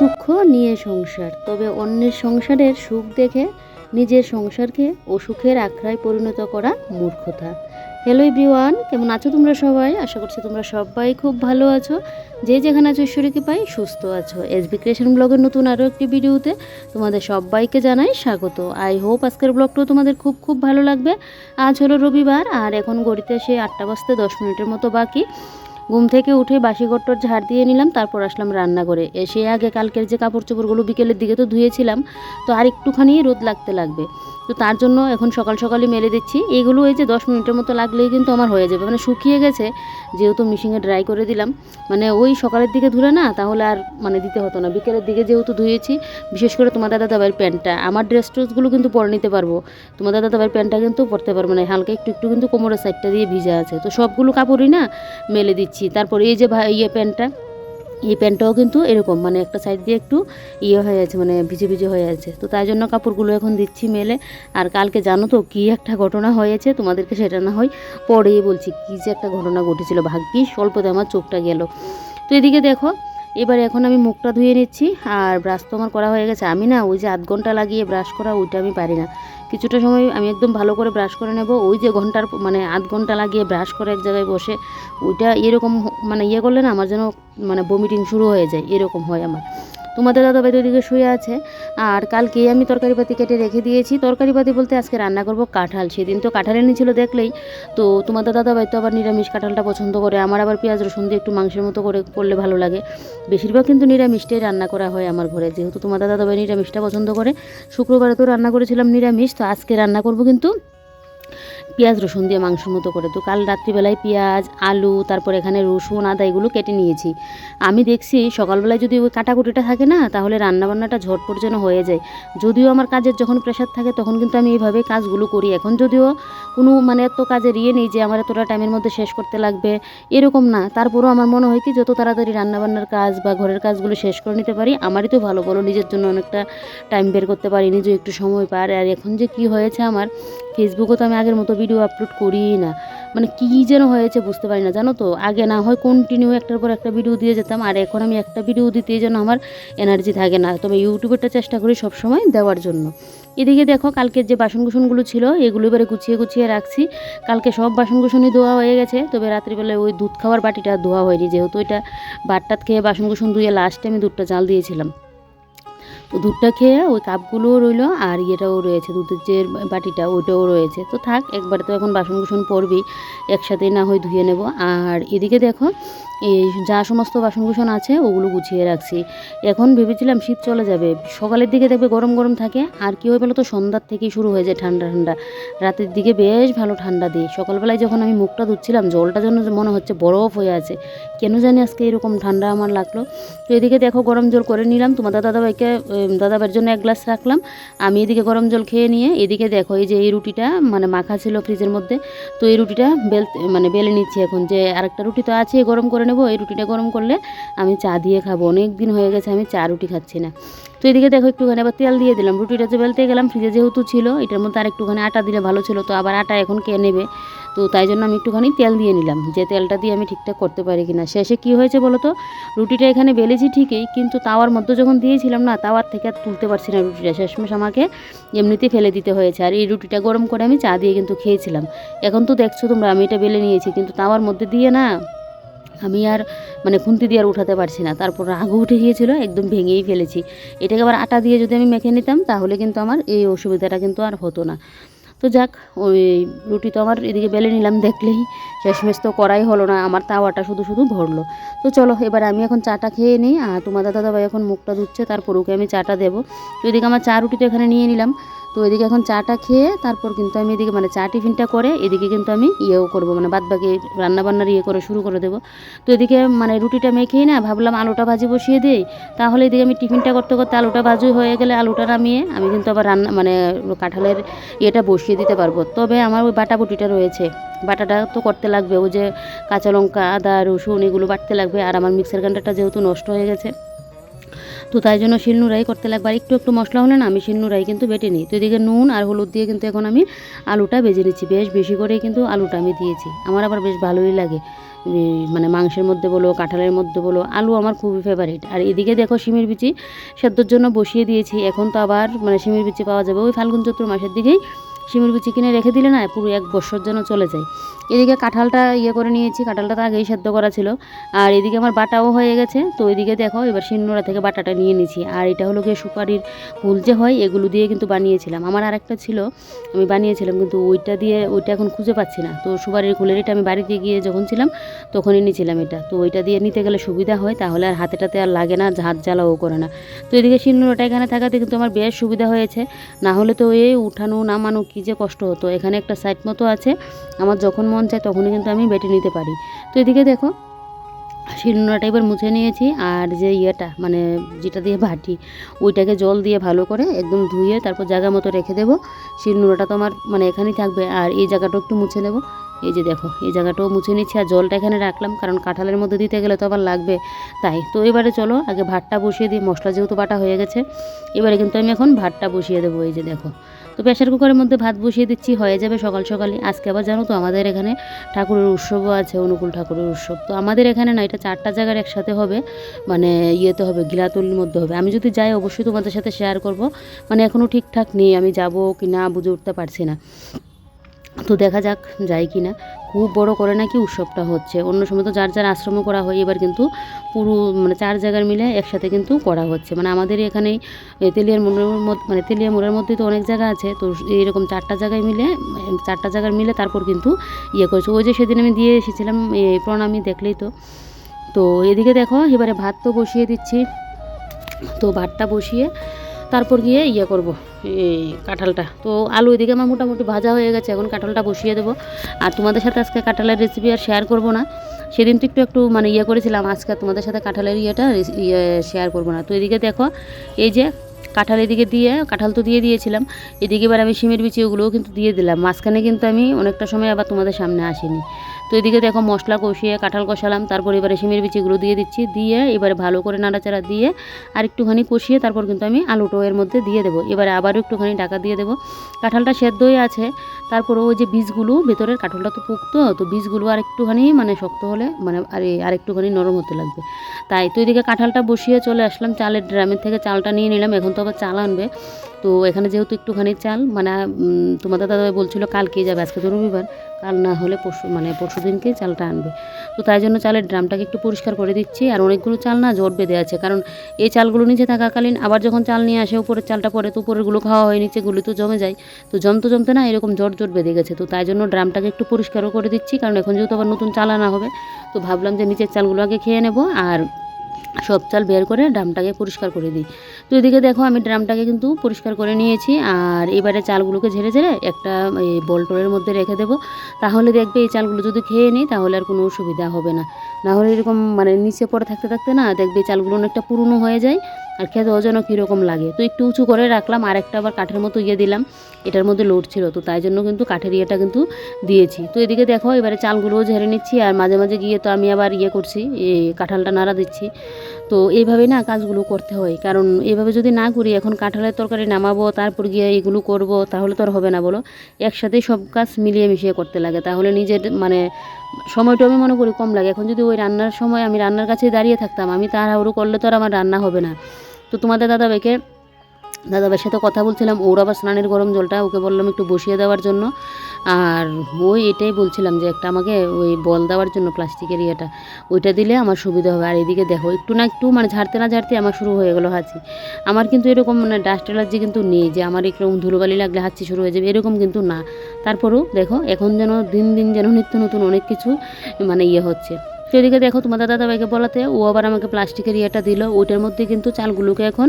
দুঃখ নিয়ে সংসার, তবে অন্যের সংসারের সুখ দেখে নিজের সংসারকে অসুখের আখড়ায় পরিণত করা মূর্খতা। হ্যালো এভরিওয়ান কেমন আছো তোমরা সবাই? আশা করছি তোমরা সবাই খুব ভালো আছো। যে যেখানে আছো ঈশ্বরীকে পাই সুস্থ আছো। এসবি ক্রিয়েশন ব্লগের নতুন আরও একটি ভিডিওতে তোমাদের সবাইকে জানাই স্বাগত। আই হোপ আজকের ব্লগটাও তোমাদের খুব খুব ভালো লাগবে। আজ হলো রবিবার, আর এখন গড়িতে সে আটটা বাজতে দশ মিনিটের মতো বাকি। ঘুম থেকে উঠে বাসি গট্টর ঝাড় দিয়ে নিলাম, তারপর আসলাম রান্না করে এসে আগে কালকের যে কাপড় চোপড়গুলো বিকেলের দিকে তো ধুয়েছিলাম, তো আর একটুখানি রোদ লাগতে লাগবে। তো তার জন্য এখন সকাল সকালই মেলে দিচ্ছি। এগুলো এই যে দশ মিনিটের মতো লাগলেই কিন্তু আমার হয়ে যাবে। মানে শুকিয়ে গেছে, যেহেতু মিশিংয়ে ড্রাই করে দিলাম। মানে ওই সকালের দিকে ধুলে না, তাহলে আর মানে দিতে হতো না। বিকেলের দিকে যেহেতু ধুয়েছি, বিশেষ করে তোমার দাদা দাবার প্যান্টটা। আমার ড্রেস ট্রেসগুলো কিন্তু পরে নিতে পারব। তোমার দাদা দাবার প্যান্টটা কিন্তু পরতে পারব না। হালকা একটু একটু কিন্তু কোমরের সাইডটা দিয়ে ভিজা আছে। তো সবগুলো কাপড়ই না মেলে দিচ্ছি। তারপর এই যে ইয়ে প্যান্টটা, এই প্যান্টটাও কিন্তু এরকম মানে একটা সাইড দিয়ে একটু ইয়ে হয়ে আছে মানে ভিজে ভিজে হয়ে আছে। তো তাই জন্য কাপড়গুলো এখন দিচ্ছি মেলে। আর কালকে জানো তো কী একটা ঘটনা হয়েছে? তোমাদেরকে সেটা না হয় পরেই বলছি, কী যে একটা ঘটনা ঘটেছিল, ভাগ্যিস স্বল্পতে আমার চোখটা গেল। তো এদিকে দেখো এবার এখন আমি মুখটা ধুয়ে নিচ্ছি আর ব্রাশ তো আমার করা হয়ে গেছে। আমি না ওই যে আধ ঘণ্টা লাগিয়ে ব্রাশ করা ওইটা আমি পারি না। কিছুটা সময় আমি একদম ভালো করে ব্রাশ করে নেব। ওই যে ঘণ্টার মানে আধ ঘণ্টা লাগিয়ে ব্রাশ করে এক জায়গায় বসে, ওইটা এরকম মানে ইয়ে করলে না আমার যেন মানে বমিটিং শুরু হয়ে যায়। এরকম হয় আমার। তোমাদের দাদা ভাই ওইদিকে শুয়ে আছে। আর কালকে আমি তরকারিপাতি কেটে রেখে দিয়েছি। তরকারিপাতি বলতে আজকে রান্না করব কাঁঠাল। সেদিন তো কাঁঠাল এনেছিল দেখলেই। তো তোমাদের দাদা ভাই তো আবার নিরামিষ কাঁঠালটা পছন্দ করে। আমার আবার পেঁয়াজ, রসুন দিয়ে একটু মাংসের মতো করে করলে ভালো লাগে। বেশিরভাগ কিন্তু নিরামিষটাই রান্না করা হয় আমার ঘরে। যেহেতু তোমাদের দাদা ভাই নিরামিষটা পছন্দ করে। শুক্রবারে তো রান্না করেছিলাম নিরামিষ। তো আজকে রান্না করব কিন্তু পেঁয়াজ, রসুন দিয়ে মাংসের মতো করে। তো কাল রাত্রিবেলায় পেঁয়াজ, আলু, তারপর এখানে রসুন, আদা এগুলো কেটে নিয়েছি। আমি দেখছি সকালবেলায় যদি ওই কাটাকুটিটা থাকে না, তাহলে রান্নাবান্নাটা ঝটপট যেন হয়ে যায়। যদিও আমার কাজের যখন প্রেশার থাকে, তখন কিন্তু আমি এইভাবে কাজগুলো করি। এখন যদিও কোনো মানে এত কাজের ইয়ে নেই যে আমার এতটা টাইমের মধ্যে শেষ করতে লাগবে, এরকম না। তারপরেও আমার মনে হয় কি, যত তাড়াতাড়ি রান্নাবান্নার কাজ বা ঘরের কাজগুলো শেষ করে নিতে পারি, আমারই তো ভালো। বলো, নিজের জন্য অনেকটা টাইম বের করতে পারি নিজেও একটু সময় পার। আর এখন যে কি হয়েছে আমার ফেসবুকে তো আমি আগের মতো ভিডিও আপলোড করিই না। মানে কী যেন হয়েছে বুঝতে পারি না, জানো তো? আগে না হয় কন্টিনিউ একটার পর একটা ভিডিও দিয়ে যেতাম, আর এখন আমি একটা ভিডিও দিতে যেন আমার এনার্জি থাকে না। তবে ইউটিউবেরটা চেষ্টা করি সবসময় দেওয়ার জন্য। এদিকে দেখো, কালকের যে বাসন কুসনগুলো ছিল, এগুলো এবারে গুছিয়ে গুছিয়ে রাখছি। কালকে সব বাসন কুসনই ধোয়া হয়ে গেছে, তবে রাত্রিবেলায় ওই দুধ খাওয়ার বাটিটা ধোয়া হয়নি। যেহেতু ওইটা বাটটাত খেয়ে বাসন কুসন ধুয়ে লাস্টে আমি দুধটা জাল দিয়েছিলাম। তো দুধটা খেয়ে ওই কাপগুলোও রইল আর ইয়েটাও রয়েছে, দুধের যে বাটিটা ওইটাও রয়েছে। তো থাক, একবারে তো এখন বাসন কুসন পরবি, একসাথেই না হয় ধুয়ে নেব। আর এদিকে দেখো এই যা সমস্ত বাসন কুসন আছে ওগুলো গুছিয়ে রাখছি। এখন ভেবেছিলাম শীত চলে যাবে। সকালের দিকে দেখবে গরম গরম থাকে। আর কি হয়ে বলো তো সন্ধ্যার থেকেই শুরু হয়ে যায় ঠান্ডা ঠান্ডা। রাতের দিকে বেশ ভালো ঠান্ডা দিই। সকালবেলায় যখন আমি মুখটা ধুচ্ছিলাম জলটা যেন মনে হচ্ছে বরফ হয়ে আছে। কেন জানি আজকে এরকম ঠান্ডা আমার লাগল। তো এদিকে দেখো গরম জল করে নিলাম। তোমাদের দাদাভাইকে উম, দাদাভাইয়ের জন্য এক গ্লাস রাখলাম। আমি এদিকে গরম জল খেয়ে নিয়ে এদিকে দেখো এই যে এই রুটিটা মানে মাখা ছিল ফ্রিজের মধ্যে। তো এই রুটিটা বেল মানে বেলে নিচ্ছি এখন যে আরেকটা রুটি তো আছে গরম করে নেব, এই রুটিটা গরম করলে আমি চা দিয়ে খাব। অনেক দিন হয়ে গেছে, আমি চা রুটি খাচ্ছি না। তো এদিকে দেখো একটুখানি, আবার তেল দিয়ে দিলাম। রুটিটা যে বেলতে গেলাম, ফ্রিজে যেহেতু ছিল, এটার মধ্যে আর একটুখানি আটা দিলে ভালো ছিল, তো আবার আটা এখন কে নেবে? তো তাই জন্য আমি একটুখানি তেল দিয়ে নিলাম। যে তেলটা দিয়ে আমি ঠিকঠাক করতে পারি কিনা। শেষে কি হয়েছে বলো তো, রুটিটা এখানে বেলেছি ঠিকই, কিন্তু তাওয়ার মধ্যে যখন দিয়েছিলাম না, তাওয়ার থেকে আর তুলতে পারছি না রুটিটা। শেষমেশ আমাকে এমনিতেই ফেলে দিতে হয়েছে। আর এই রুটিটা গরম করে আমি চা দিয়ে কিন্তু খেয়েছিলাম। এখন তো দেখছ তোমরা, আমি এটা বেলে নিয়েছি, কিন্তু তাওয়ার মধ্যে দিয়ে না আমি আর মানে খুন্তি দিয়ে আর উঠাতে পারছি না। তারপর রাগও উঠে গিয়েছিল, একদম ভেঙেই ফেলেছি। এটাকে আবার আটা দিয়ে যদি আমি মেখে নিতাম, তাহলে কিন্তু আমার এই অসুবিধাটা কিন্তু আর হতো না। তো যাক, ওই রুটি তো আমার এদিকে বেলে নিলাম দেখলেই। শেষমেশ তো করাই হলো না, আমার তাওয়াটা শুধু শুধু ভরলো। তো চলো, এবার আমি এখন চাটা খেয়ে নিই, আর তোমাদের দাদা ভাই এখন মুখটা ধুচ্ছে, তারপর ওকে আমি চাটা দেবো। তো এদিকে আমার চা রুটি তো এখানে নিয়ে নিলাম। তো এদিকে এখন চাটা খেয়ে তারপর কিন্তু আমি এদিকে মানে চা টিফিনটা করে এদিকে কিন্তু আমি ইয়েও করব মানে বাদ বাকি রান্নাবান্নার ইয়ে করে শুরু করে দেবো। তো এদিকে মানে রুটিটা মেখেই না ভাবলাম আলুটা ভাজি বসিয়ে দিই। তাহলে এদিকে আমি টিফিনটা করতে করতে আলুটা ভাজি হয়ে গেলে আলুটা নামিয়ে আমি কিন্তু আবার রান্না মানে কাঁঠালের ইয়েটা বসিয়ে দিতে পারব। তবে আমার ওই বাটা বুটিটা রয়েছে। বাটাটা তো করতে লাগবে, ওই যে কাঁচা লঙ্কা, আদা, রসুন এগুলো বাটতে লাগবে। আর আমার মিক্সার গ্রাইন্ডারটা যেহেতু নষ্ট হয়ে গেছে তো তাই জন্য শিল শিলনুরাই করতে লাগবে। আর একটু একটু মশলা হলে না আমি শিলনুরাই কিন্তু বেটে নিই। তো এদিকে নুন আর হলুদ দিয়ে কিন্তু এখন আমি আলুটা ভেজে নিচ্ছি। বেশ বেশি করেই কিন্তু আলুটা আমি দিয়েছি। আমার আবার বেশ ভালোই লাগে। মানে মাংসের মধ্যে বলো, কাঁঠালের মধ্যে বলো, আলু আমার খুবই ফেভারিট আর এদিকে দেখো শিমের বিচি সেদ্ধর জন্য বসিয়ে দিয়েছি। এখন তো আবার মানে শিমের বিচি পাওয়া যাবে। ওই ফাল্গুন চৈত্র মাসের দিকেই শিমের বিচি কিনে রেখে দিলে না পুরো এক বছর জন্য চলে যায়। এদিকে কাঁঠালটা ইয়ে করে নিয়েছি, কাঁঠালটা তো আগেই সেদ্ধ করা ছিল। আর এদিকে আমার বাটাও হয়ে গেছে। তো এদিকে দেখো, এবার শিলনোড়া থেকে বাটাটা নিয়ে নিয়েছি। আর এটা হলো গিয়ে সুপারির ফুল যে হয়, এগুলো দিয়ে কিন্তু বানিয়েছিলাম। আমার আরেকটা ছিল, আমি বানিয়েছিলাম, কিন্তু ওইটা দিয়ে ওইটা এখন খুঁজে পাচ্ছি না। তো সুপারির ফুলের এটা আমি বাড়িতে গিয়ে যখন ছিলাম, তখনই নিয়েছিলাম এটা। তো ওইটা দিয়ে নিতে গেলে সুবিধা হয়, তাহলে আর হাতেটাতে আর লাগে না, হাত জ্বালাও করে না। তো এদিকে শিলনোড়াটা এখানে থাকাতে কিন্তু আমার বেশ সুবিধা হয়েছে। না হলে তো এই উঠানো, নামানো কী যে কষ্ট হতো। এখানে একটা সাইড মতো আছে, আমার যখন মন চায় তখনই কিন্তু আমি বেটে নিতে পারি। তো এদিকে দেখো শিলনোড়াটা এবার মুছে নিয়েছি, আর যে ইয়েটা মানে যেটা দিয়ে ভাটি, ওইটাকে জল দিয়ে ভালো করে একদম ধুয়ে তারপর জায়গা মতো রেখে দেবো। শিলনোড়াটা তো আমার মানে এখানেই থাকবে, আর এই জায়গাটাও একটু মুছে নেব। এই যে দেখো, এই জায়গাটাও মুছে নিচ্ছি আর জলটা এখানে রাখলাম, কারণ কাঁঠালের মধ্যে দিতে গেলে তো আবার লাগবে। তাই, তো এবারে চলো, আগে ভাতটা বসিয়ে দিই, মশলা যেহেতু বাটা হয়ে গেছে, এবারে কিন্তু আমি এখন ভাতটা বসিয়ে দেবো, এই যে দেখো। তো প্রেশার কুকারের মধ্যে ভাত বসিয়ে দিচ্ছি, হয়ে যাবে সকাল সকালে আজকে আবার জানো তো, আমাদের এখানে ঠাকুরের উৎসবও আছে, অনুকূল ঠাকুরের উৎসব। তো আমাদের এখানে না, এটা চারটা জায়গার একসাথে হবে মানে ইয়েতে হবে, গিলাতলির মধ্যে হবে। আমি যদি যাই, অবশ্যই তোমাদের সাথে শেয়ার করব। মানে এখনও ঠিকঠাক নেই, আমি যাব কি না বুঝে উঠতে পারছি না। তো দেখা যাক যাই কি না খুব বড় করে নাকি উৎসবটা হচ্ছে। অন্য সময় তো যার যার আশ্রমও করা হয়, এবার কিন্তু পুরো মানে চার জায়গার মিলে একসাথে কিন্তু করা হচ্ছে। মানে আমাদের এখানেই এই তেলিয়ার মোড়ের মধ্যে মানে তেলিয়া মোড়ের মধ্যে তো অনেক জায়গা আছে। তো এইরকম চারটা জায়গায় মিলে, চারটা জায়গার মিলে তারপর কিন্তু ইয়ে করেছে। ওই যে সেদিন আমি দিয়ে এসেছিলাম এই প্রণামী দেখলেই তো। তো এদিকে দেখো, এবারে ভাত তো বসিয়ে দিচ্ছি। তো ভাতটা বসিয়ে তারপর গিয়ে ইয়ে করব, এই কাঁঠালটা। তো আলু এদিকে আমার মোটামুটি ভাজা হয়ে গেছে, এখন কাঁঠালটা বসিয়ে দেবো। আর তোমাদের সাথে আজকে কাঁঠালের রেসিপি আর শেয়ার করব না। সেদিন তো একটু একটু মানে ইয়ে করেছিলাম, আজকে তোমাদের সাথে কাঁঠালের ইয়েটা ইয়ে শেয়ার করব না। তো এদিকে দেখো, এই যে কাঁঠাল এদিকে দিয়ে, কাঁঠাল তো দিয়ে দিয়েছিলাম। এদিকে এবার আমি সিমের বিচি ওগুলোও কিন্তু দিয়ে দিলাম। মাঝখানে কিন্তু আমি অনেকটা সময় আবার তোমাদের সামনে আসিনি। তো এদিকে দেখো মশলা কষিয়ে, কাঁঠাল কষালাম, তারপর এবারে সিমের বিচিগুলো দিয়ে দিচ্ছি, দিয়ে এবারে ভালো করে নাড়াচাড়া দিয়ে আর একটুখানি কষিয়ে তারপর কিন্তু আমি আলুটো এর মধ্যে দিয়ে দেবো। এবারে আবারও একটুখানি ঢাকা দিয়ে দেবো। কাঁঠালটা সেদ্ধই আছে তারপর ওই যে বীজগুলো, ভেতরের কাঁঠালটা তো পুক্তো, তো বীজগুলো আর একটুখানি মানে শক্ত হলে মানে আর আর একটুখানি নরম হতে লাগবে। তাই তো এদিকে কাঁঠালটা বসিয়ে চলে আসলাম চালের ড্রামের থেকে, চালটা নিয়ে নিলাম, এখন তো আবার চাল আনবে। তো এখানে যেহেতু একটুখানি চাল মানে তোমাদের দাদা বলছিল কালকে যাবে, আজকে তো রবিবার। কাল না হলে পরশু মানে পরশু দিনকে চালটা আনবে। তো তাই জন্য চালের ড্রামটাকে একটু পরিষ্কার করে দিচ্ছি, আর অনেকগুলো চাল না জট বেঁধে আছে। কারণ এই চালগুলো নিচে থাকাকালীন আবার যখন চাল নিয়ে আসে, উপরের চালটা পরে তো উপরেরগুলো খাওয়া হয় নিচেগুলো তো জমে যায়। তো জমতে জমতে না এরকম জট জট বেঁধে গেছে। তো তাই জন্য ড্রামটাকে একটু পরিষ্কারও করে দিচ্ছি, কারণ এখন যেহেতু আবার নতুন চাল আনা হবে, তো ভাবলাম যে নিচের চালগুলো আগে খেয়ে নেব, আর সব চাল বের করে ড্রামটাকে পরিষ্কার করে দিই। তো এদিকে দেখো আমি ড্রামটাকে কিন্তু পরিষ্কার করে নিয়েছি আর এবারে চালগুলোকে ঝেড়ে ঝেড়ে একটা এই বল্টনের মধ্যে রেখে দেবো। তাহলে দেখবে এই চালগুলো যদি খেয়ে নিই তাহলে আর কোনো অসুবিধা হবে না। নাহলে এরকম মানে নিচে পড়ে থাকতে থাকতে না দেখবে চালগুলো অনেকটা পুরনো হয়ে যায়। আর খেতে যেন কীরকম লাগে। তো একটু উঁচু করে রাখলাম আর একটা আবার কাঠের মতো ইয়ে দিলাম, এটার মধ্যে লোড ছিল, তো তাই জন্য কিন্তু কাঠের ইয়েটা কিন্তু দিয়েছি। তো এদিকে দেখো, এবারে চালগুলোও ঝেড়ে নিচ্ছি, আর মাঝে মাঝে গিয়ে তো আমি আবার ইয়ে করছি কাঁঠালটা নাড়া দিচ্ছি। তো এইভাবে না কাজগুলো করতে হয়, কারণ এভাবে যদি না করি, এখন কাঁঠালের তরকারি নামাবো, তারপর গিয়ে এগুলো করব, তাহলে তো আর হবে না বলো। একসাথেই সব কাজ মিলিয়ে মিশিয়ে করতে লাগে, তাহলে নিজের মানে সময়টা আমি মনে করি কম লাগে। এখন যদি ওই রান্নার সময় আমি রান্নার কাছে দাঁড়িয়ে থাকতাম, আমি তাড়াহুড়ো করলে তো আর আমার রান্না হবে না। তো তোমাদের দাদাভাইকে দাদাভাইয়ের সাথে কথা বলছিলাম, ওর আবার স্নানের গরম জলটা ওকে বললাম একটু বসিয়ে দেওয়ার জন্য। আর ওই এটাই বলছিলাম যে একটা আমাকে ওই বল দেওয়ার জন্য প্লাস্টিকের ইয়েটা, ওইটা দিলে আমার সুবিধা হবে। আর এদিকে দেখো, একটু না একটু মানে ঝাড়তে না ঝাড়তে আমার শুরু হয়ে গেলো হাঁচি। আমার কিন্তু এরকম মানে ডাস্ট অ্যালার্জি কিন্তু নেই যে আমার এরকম ধুলোবালি লাগলে হাঁচি শুরু হয়ে যাবে, এরকম কিন্তু না। তারপরেও দেখো, এখন যেন দিন দিন যেন নিত্য নতুন অনেক কিছু মানে ইয়ে হচ্ছে। সেদিকে দেখো তোমাদের দাদাভাইকে বলাতে, ও আবার আমাকে প্লাস্টিকের ইয়েটা দিল ওইটার মধ্যে কিন্তু চালগুলোকে এখন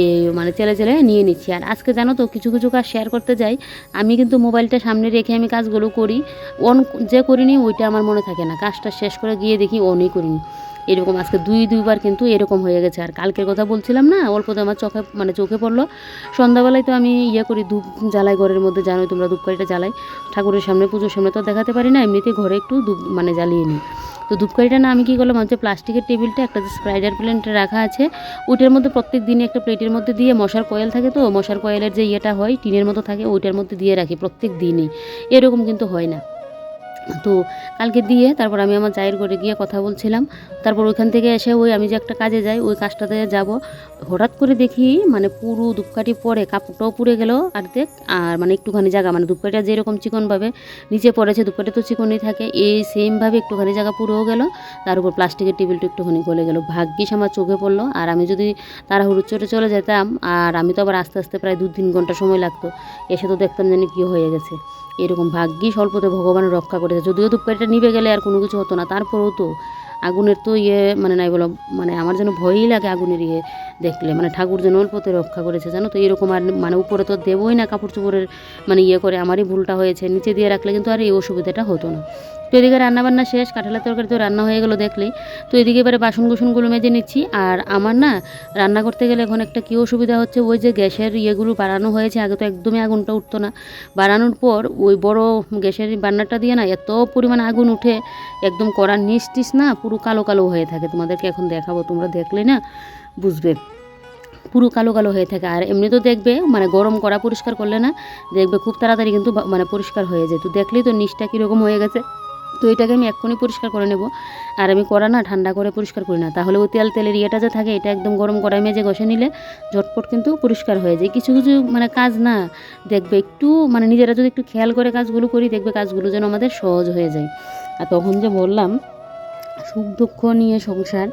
এই মানে চেলে চেলে নিয়ে নিচ্ছি। আর আজকে জানো তো, কিছু কিছু কাজ শেয়ার করতে যাই। আমি কিন্তু মোবাইলটা সামনে রেখে আমি কাজগুলো করি। অন, যে করিনি, ওইটা আমার মনে থাকে না। কাজটা শেষ করে গিয়ে দেখি অনই করিনি। এরকম আজকে দুই, দুইবার কিন্তু এরকম হয়ে গেছে। আর কালকের কথা বলছিলাম না অল্পতে আমার চোখে মানে চোখে পড়ল। সন্ধ্যাবেলায় তো আমি ইয়ে করি, ধূপ জ্বালাই ঘরের মধ্যে, জানোই তোমরা ধূপকাঠিটা জ্বালাই। ঠাকুরের সামনে, পুজোর সামনে তো দেখাতে পারি না, এমনিতে ঘরে একটু ধূপ মানে জ্বালিয়ে নিই। তো ধূপকারিটা না আমি কী করলাম হচ্ছে প্লাস্টিকের টেবিলটা একটা যে স্প্রাইডার প্লেনটা রাখা আছে, ওইটার মধ্যে প্রত্যেক দিনে একটা প্লেটের মধ্যে দিয়ে মশার কয়েল থাকে তো, মশার কয়েলের যে ইয়েটা হয়, টিনের মতো থাকে, ওইটার মধ্যে দিয়ে রাখি প্রত্যেক দিনই। এরকম কিন্তু হয় না। তো কালকে দিয়ে তারপর আমি আমার জায়ের করে গিয়ে কথা বলছিলাম। তারপর ওইখান থেকে এসে ওই আমি যে একটা কাজে যাই, ওই কাজটাতে যাব। হঠাৎ করে দেখি মানে পুরো ধূপকাঠি পরে কাপড়টাও পুড়ে গেল আর দেখ আর মানে একটুখানি জায়গা মানে ধূপকাঠিটা যেরকম চিকনভাবে নিচে পড়েছে, ধূপকাঠি তো চিকনই থাকে, এই সেমভাবে একটুখানি জায়গা পুড়েও গেল। তার উপর প্লাস্টিকের টেবিলটা একটুখানি গলে গেল। ভাগ্যিস আমার চোখে পড়ল। আর আমি যদি তাড়াহুড়ো চটে চলে যেতাম, আর আমি তো আবার আস্তে আস্তে প্রায় দু তিন ঘণ্টা সময় লাগতো, এসে তো দেখতাম জানি কী হয়ে গেছে। এরকম ভাগ্যি অল্পতে ভগবান রক্ষা করেছে। যদিও ধূপকাঠিটা নিভে গেলে আর কোনো কিছু হতো না, তারপরেও তো আগুনের তো ইয়ে মানে নাই বলো মানে আমার যেন ভয়ই লাগে আগুনের ইয়ে দেখলে। মানে ঠাকুর যেন অল্পতে রক্ষা করেছে, জানো তো? এরকম আর মানে উপরে তো দেবই না কাপড় চোপড়ের মানে ইয়ে করে। আমারই ভুলটা হয়েছে, নিচে দিয়ে রাখলে কিন্তু আর এই অসুবিধাটা হতো না। তো এদিকে রান্নাবান্না শেষ, কাঁঠালের তরকারি তো রান্না হয়ে গেলো দেখলেই। তো এদিকে এবারে বাসন কুসনগুলো মেজে নিচ্ছি। আর আমার না, রান্না করতে গেলে এখন একটা কী অসুবিধা হচ্ছে, ওই যে গ্যাসের ইয়েগুলো বাড়ানো হয়েছে, আগে তো একদমই আগুনটা উঠতো না। বাড়ানোর পর ওই বড় গ্যাসের বান্নারটা দিয়ে না এত পরিমাণ আগুন উঠে, একদম কড়ার নিচ না, পুরো কালো কালো হয়ে থাকে। তোমাদেরকে এখন দেখাবো, তোমরা দেখলে না, বুঝবে। পুরো কালো কালো হয়ে থাকে। আর এমনি তো দেখবে মানে গরম করা পরিষ্কার করলে না, দেখবে খুব তাড়াতাড়ি কিন্তু মানে পরিষ্কার হয়ে যায়। তো দেখলেই তো নিচটা কীরকম হয়ে গেছে। তো এটাকে আমি এক্ষুনি পরিষ্কার করে নেব। আর আমি করা না, ঠান্ডা করে পরিষ্কার করি না। তাহলে ওই তেল, তেলের ইয়েটা যে থাকে, এটা একদম গরম কড়াই মেজে ঘষে নিলে ঝটপট কিন্তু পরিষ্কার হয়ে যায়। কিছু কিছু মানে কাজ না, দেখবে একটু মানে নিজেরা যদি একটু খেয়াল করে কাজগুলো করি, দেখবে কাজগুলো যেন আমাদের সহজ হয়ে যায়। আর তখন যে বললাম সুখ দুঃখ নিয়ে সংসার।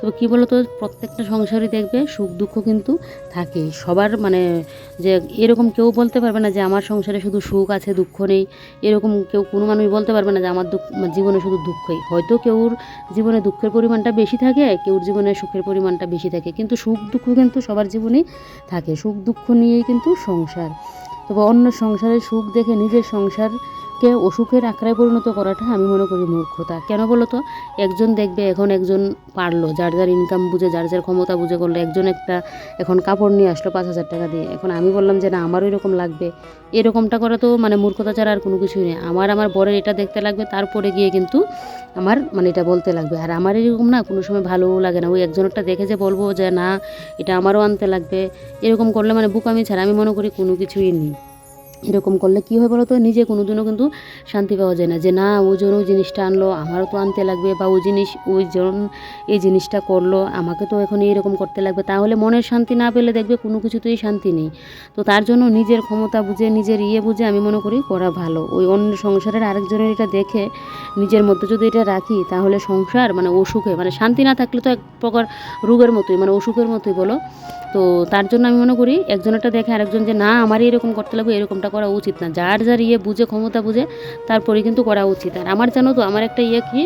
তো কী বলো তো প্রত্যেকটা সংসারই দেখবে সুখ দুঃখ কিন্তু থাকে। সবার মানে যে এরকম কেউ বলতে পারবে না যে আমার সংসারে শুধু সুখ আছে, দুঃখ নেই। এরকম কেউ কোনো মানুষ বলতে পারবে না যে আমার দুঃখ জীবনে শুধু দুঃখই। হয়তো কেউর জীবনে দুঃখের পরিমাণটা বেশি থাকে, কেউর জীবনে সুখের পরিমাণটা বেশি থাকে। কিন্তু সুখ দুঃখ কিন্তু সবার জীবনেই থাকে। সুখ দুঃখ নিয়েই কিন্তু সংসার। তবে অন্য সংসারের সুখ দেখে নিজের সংসারকে অসুখের আঁকড়ায় পরিণত করাটা আমি মনে করি মূর্খতা। কেন বলো তো একজন দেখবে এখন একজন পারল, যার যার ইনকাম বুঝে, যার যার ক্ষমতা বুঝে করল, একজন একটা এখন কাপড় নিয়ে আসলো পাঁচ হাজার টাকা দিয়ে। এখন আমি বললাম যে, না, আমারও এরকম লাগবে। এরকমটা করা তো মানে মূর্খতা ছাড়া আর কোনো কিছুই নেই। আমার আমার বরের এটা দেখতে লাগবে, তারপরে গিয়ে কিন্তু আমার মানে এটা বলতে লাগবে। আর আমার এরকম না কোনো সময় ভালোও লাগে না। ওই একজনেরটা দেখে যে বলব যে, না, এটা আমারও আনতে লাগবে। এরকম করলে মানে বুকামি ছাড়া আমি মনে করি কোনো কিছুই নেই। এরকম করলে কী হয় বলো তো? নিজে কোনো দিনও কিন্তু শান্তি পাওয়া যায় না যে, না ওই জন ওই জিনিসটা আনলো, আমারও তো আনতে লাগবে বা ওই জিনিস ওই জন এই জিনিসটা করল, আমাকে তো এখন এইরকম করতে লাগবে। তাহলে মনের শান্তি না পেলে দেখবে কোনো কিছুতেই শান্তি নেই। তো তার জন্য নিজের ক্ষমতা বুঝে, নিজের ইয়ে বুঝে আমি মনে করি করা ভালো। ওই অন্য সংসারের আরেকজনের এটা দেখে, নিজের মধ্যে যদি এটা রাখি, তাহলে সংসার মানে অসুখে মানে শান্তি না থাকলে তো এক প্রকার রোগের মতোই মানে অসুখের মতোই বলো তো তার জন্য আমি মনে করি একজনেরটা দেখে আরেকজন যে, না, আমারই এরকম করতে লাগবে, এরকমটা করা উচিত না। যার যার ইয়ে বুঝে, ক্ষমতা বুঝে, তারপরে কিন্তু করা উচিত। আর আমার জানো তো, আমার একটা ইয়ে কি,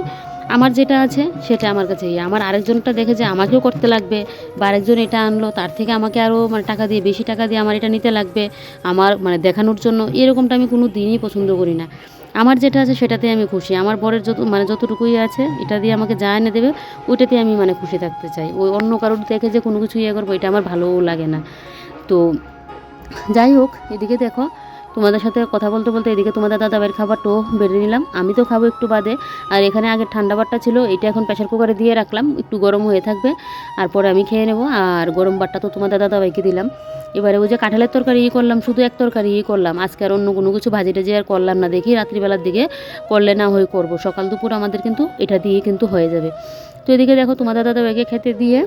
আমার যেটা আছে সেটা আমার কাছে ইয়ে। আমার আরেকজনটা দেখে যে, আমাকেও করতে লাগবে। বা আরেকজন এটা আনলো, তার থেকে আমাকে আরও মানে টাকা দিয়ে, বেশি টাকা দিয়ে আমার এটা নিতে লাগবে। আমার মানে দেখানোর জন্য, এরকমটা আমি কোনো দিনই পছন্দ করি না। আমার যেটা আছে সেটাতে আমি খুশি। আমার বরের যত মানে যতটুকুই আছে, এটা দিয়ে আমাকে যা এনে দেবে ওইটাতে আমি মানে খুশি থাকতে চাই। ওই অন্য কারোর দেখে যে কোনো কিছু ইয়ে করব, এটা আমার ভালোও লাগে না। তো যাই হোক, এদিকে দেখো তোমাদের সাথে কথা বলতে বলতে এদিকে তোমাদের দাদাবের খাবারটাও বেড়ে নিলাম। আমি তো খাব একটু বাদে। আর এখানে আগে ঠান্ডা বাটটা ছিল, এটা এখন প্রেশার কুকারে দিয়ে রাখলাম। একটু গরম হয়ে থাকবে আর পরে আমি খেয়ে নেব। আর গরম বাটটা তো তোমাদের দাদাভাইকে দিলাম। এবারে ওই যে কাঁঠালের তরকারি ই করলাম, শুধু এক তরকারি ই করলাম। আজকে আর অন্য কোনো কিছু ভাজি টাজি আর করলাম না। দেখি রাত্রিবেলার দিকে করলে না হয়ে করব। সকাল দুপুর আমাদের কিন্তু এটা দিয়ে কিন্তু হয়ে যাবে। তো এদিকে দেখো তোমাদের দাদাভাইকে খেতে দিয়ে,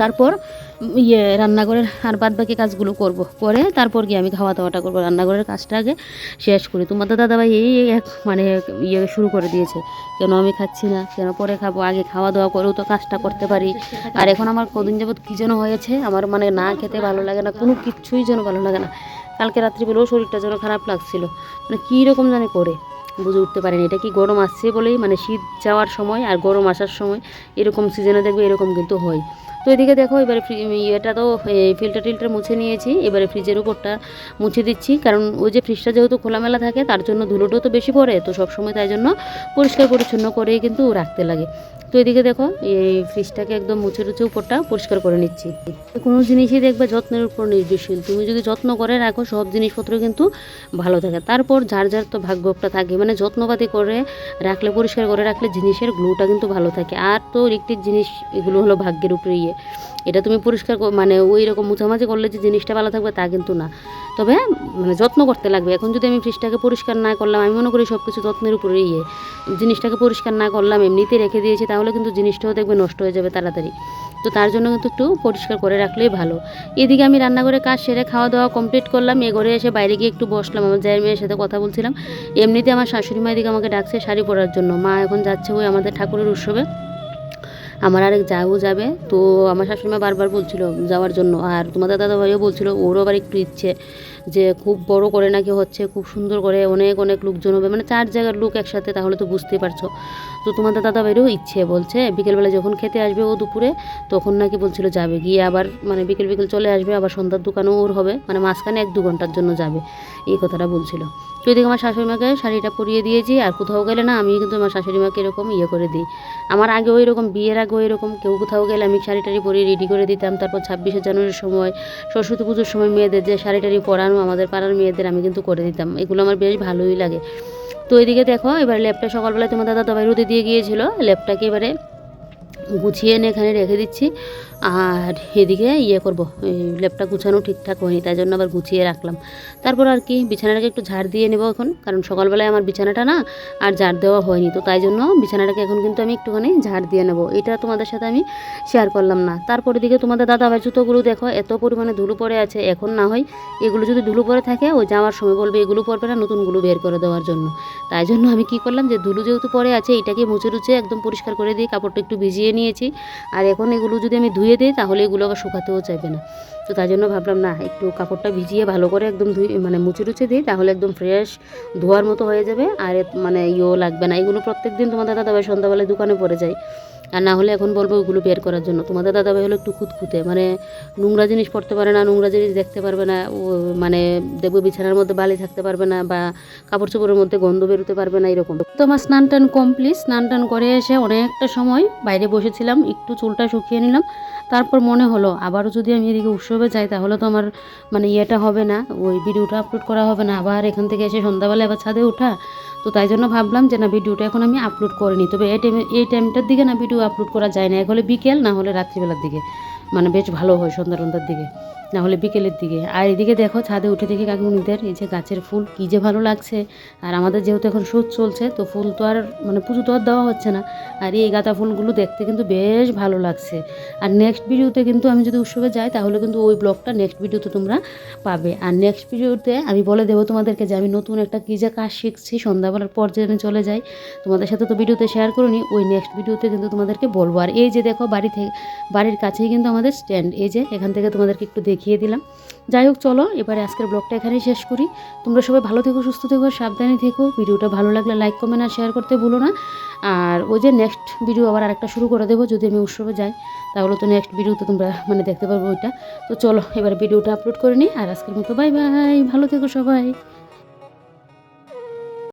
তারপর ইয়ে রান্নাঘরের আর বাদ বাকি কাজগুলো করব। করে তারপর গিয়ে আমি খাওয়া দাওয়াটা করব। রান্নাঘরের কাজটা আগে শেষ করি। তোমাদের দাদাভাই এই এক মানে ইয়ে শুরু করে দিয়েছে কেন আমি খাচ্ছি না, কেন পরে খাব? আগে খাওয়া দাওয়া করেও তো কাজটা করতে পারি। আর এখন আমার কদিন যাবৎ কী যেন হয়েছে, আমার মানে না খেতে ভালো লাগে না, কোনো কিচ্ছুই যেন ভালো লাগে না। কালকে রাত্রিবেলাও শরীরটা যেন খারাপ লাগছিল। মানে কী রকম জানি করে, বুঝে উঠতে পারিনি। এটা কি গরম আসছে বলেই মানে শীত যাওয়ার সময় আর গরম আসার সময় এরকম সিজনে দেখবে এরকম কিন্তু হয়। তো এদিকে দেখো, এবারে ইয়েটা তো ফিল্টার টিল্টার মুছে নিয়েছি। এবারে ফ্রিজের উপরটা মুছে দিচ্ছি। কারণ ওই যে ফ্রিজটা যেহেতু খোলামেলা থাকে, তার জন্য ধুলোটাও তো বেশি পড়ে। তো সবসময় তাই জন্য পরিষ্কার পরিচ্ছন্ন করেই কিন্তু রাখতে লাগে। তো এদিকে দেখো, এই ফ্রিজটাকে একদম মুছে টুছে উপরটা পরিষ্কার করে নিচ্ছি। কোনো জিনিসই দেখবে যত্নের উপর নির্ভরশীল। তুমি যদি যত্ন করে রাখো, সব জিনিসপত্র কিন্তু ভালো থাকে। তারপর যার যার তো ভাগ্যটা থাকে। মানে যত্নপাতি করে রাখলে, পরিষ্কার করে রাখলে, জিনিসের গ্লুটা কিন্তু ভালো থাকে। আর তো ইলেকট্রিক জিনিস, এগুলো হলো ভাগ্যের উপরে ইয়ে। এটা তুমি পরিষ্কার কর- মানে ওই রকম মুছামাছি করলে যে জিনিসটা ভালো থাকবে তা কিন্তু না। তবে মানে যত্ন করতে লাগবে। এখন যদি আমি ফ্রিজটাকে পরিষ্কার না করলাম, আমি মনে করি সব কিছু যত্নের উপরে ইয়ে। জিনিসটাকে পরিষ্কার না করলাম, এমনিতে রেখে দিয়েছি, তাহলে কিন্তু জিনিসটাও দেখবে নষ্ট হয়ে যাবে তাড়াতাড়ি। তো তার জন্য কিন্তু একটু পরিষ্কার করে রাখলেই ভালো। এদিকে আমি রান্নাঘরে কাজ সেরে খাওয়া দাওয়া কমপ্লিট করলাম। এ ঘরে এসে বাইরে গিয়ে একটু বসলাম। আমার জায়ের মেয়ের সাথে কথা বলছিলাম। এমনিতে আমার শাশুড়ি মা এদিকে আমাকে ডাকছে শাড়ি পরার জন্য। মা এখন যাচ্ছে ওই আমাদের ঠাকুরের উৎসবে। আমার আরেক যাও যাবে। তো আমার শাশুড়ি মা বারবার বলছিল যাওয়ার জন্য। আর তোমাদের দাদা ভাইও বলছিল, ওরও আবার একটু ইচ্ছে যে খুব বড় করে নাকি হচ্ছে, খুব সুন্দর করে অনেক অনেক লোকজন হবে। মানে চার জায়গার লোক একসাথে, তাহলে তো বুঝতেই পারছ। তো তোমাদের দাদা ভাইয়েরও ইচ্ছে বলছে। বিকেলবেলা যখন খেতে আসবে ও দুপুরে, তখন নাকি বলছিল যাবে। গিয়ে আবার মানে বিকেল বিকেল চলে আসবে, আবার সন্ধ্যার দোকানও ওর হবে। মানে মাঝখানে এক দু ঘণ্টার জন্য যাবে, এই কথাটা বলছিল। তো এদিকে আমার শাশুড়ি মাকে শাড়িটা পরিয়ে দিয়েছি, আর কোথাও গেলে না আমি কিন্তু আমার শাশুড়ি মাকে এরকম ইয়ে করে দিই। আমার আগেও এরকম, বিয়ের আগেও এরকম, কেউ কোথাও গেলে আমি শাড়ি টাড়ি পরিয়ে রেডি করে দিতাম। তারপর ছাব্বিশে জানুয়ারির সময়, সরস্বতী পুজোর সময় মেয়েদের যে শাড়ি টাড়ি পরানো, আমাদের পাড়ার মেয়েদের আমি কিন্তু করে দিতাম। এগুলো আমার বেশ ভালোই লাগে। তো এদিকে দেখো এবার ল্যাপটা সকালবেলা তোমার দাদা দাবাই রোদে দিয়ে গিয়েছিল। ল্যাপটাকে এবারে গুছিয়ে এনে এখানে রেখে দিচ্ছি। আর এদিকে ইয়ে করব, এই ল্যাপটা গুছানো ঠিকঠাক হয়নি, তাই জন্য আবার গুছিয়ে রাখলাম। তারপর আর কি, বিছানাটাকে একটু ঝাড় দিয়ে নেব এখন, কারণ সকালবেলায় আমার বিছানাটা না আর ঝাড় দেওয়া হয়নি, তো তাই জন্য বিছানাটাকে এখন কিন্তু আমি একটুখানি ঝাড় দিয়ে নেব। এটা তোমাদের সাথে আমি শেয়ার করলাম না। তারপর এদিকে তোমাদের দাদা ভাই জুতোগুলো দেখো, এত পরিমাণে ধুলো পড়ে আছে, এখন না হয় এগুলো যদি ধুলো পড়ে থাকে, ওই যাওয়ার সময় বলবে এগুলো পড়বে না, নতুনগুলো বের করে দেওয়ার জন্য। তাই জন্য আমি কি করলাম যে, ধুলো যেহেতু পড়ে আছে, এটাকে মুছে রুচে একদম পরিষ্কার করে দিয়ে কাপড়টা একটু ভিজিয়ে নিয়েছি। আর এখন এগুলো যদি আমি ধুয়ে দিই, তাহলে এগুলো আবার শুকাতেও চাইবে না। তো তার জন্য ভাবলাম, না, একটু কাপড়টা ভিজিয়ে ভালো করে একদম ধুয়ে মানে মুছে টুছে দিই, তাহলে একদম ফ্রেশ ধোয়ার মতো হয়ে যাবে। আর মানে ইয়েও লাগবে না। এগুলো প্রত্যেক দিন তোমাদের দাদাভাই সন্ধ্যাবেলায় দোকানে পড়ে যায়। আর না হলে এখন বলব ওগুলো বের করার জন্য। তোমাদের দাদাভাই হলো একটু খুঁতখুঁতে মানে নোংরা জিনিস পড়তে পারে না, নোংরা জিনিস দেখতে পারবে না, ও মানে দেখব বিছানার মধ্যে বালি থাকতে পারবে না বা কাপড় চোপড়ের মধ্যে গন্ধ বেরোতে পারবে না, এরকম। তো আমার স্নান টান কমপ্লিট স্নান টান করে এসে অনেকটা সময় বাইরে বসেছিলাম, একটু চুলটা শুকিয়ে নিলাম, তারপর মনে হলো আবারও যদি আমি এদিকে উৎসবে যাই তাহলে তো আমার মানে ইয়েটা হবে না, ওই ভিডিওটা আপলোড করা হবে না, আবার এখান থেকে এসে সন্ধ্যাবেলায় আবার ছাদে ওঠা তো তাই জন্য ভাবলাম যে না, ভিডিওটা এখন আমি আপলোড করিনি তবে এই টাইমে এই টাইমটার দিকে না ভিডিও আপলোড করা যায় না। এক হলে বিকেল, না হলে রাত্রিবেলার দিকে। মানে বেশ ভালো হয় সন্ধ্যা সন্ধ্যার দিকে। না হলে বিকেলের দিকে। আর এদিকে দেখো, ছাদে উঠে দেখি কাকুমনিদের, এই যে গাছের ফুল কী যে ভালো লাগছে। আর আমাদের যেহেতু এখন শোধ চলছে, তো ফুল তো আর মানে পুজো তো আর দেওয়া হচ্ছে না। আর এই গাঁদা ফুলগুলো দেখতে কিন্তু বেশ ভালো লাগছে। আর নেক্সট ভিডিওতে কিন্তু আমি যদি উৎসবে যাই, তাহলে কিন্তু ওই ব্লগটা নেক্সট ভিডিওতে তোমরা পাবে। আর নেক্সট ভিডিওতে আমি বলে দেবো তোমাদেরকে যে আমি নতুন একটা কী যে কাজ শিখছি, সন্ধ্যাবেলার পর যে আমি চলে যাই, তোমাদের সাথে তো ভিডিওতে শেয়ার করিনি, ওই নেক্সট ভিডিওতে কিন্তু তোমাদেরকে বলব। আর এই যে দেখো, বাড়ি থেকে, বাড়ির কাছেই কিন্তু আমাদের স্ট্যান্ড এই যে এখান থেকে তোমাদেরকে একটু দেখিয়ে দিলাম। যাই হোক, চলো, এবারে আজকের ব্লগটা এখানেই শেষ করি। তোমরা সবাই ভালো থেকো, সুস্থ থেকো, সাবধানে থেকো। ভিডিওটা ভালো লাগলে লাইক, কমেন্ট আর শেয়ার করতে ভুলো না। আর ওই যে নেক্সট ভিডিও আবার আরেকটা শুরু করে দেবো, যদি আমি উৎসবে যাই। তাহলে তো নেক্সট ভিডিওতে তোমরা মানে দেখতে পারব ওইটা। তো চলো, এবার ভিডিওটা আপলোড করে নিই। আর আজকের মতো বাই বাই ভালো থেকো সবাই।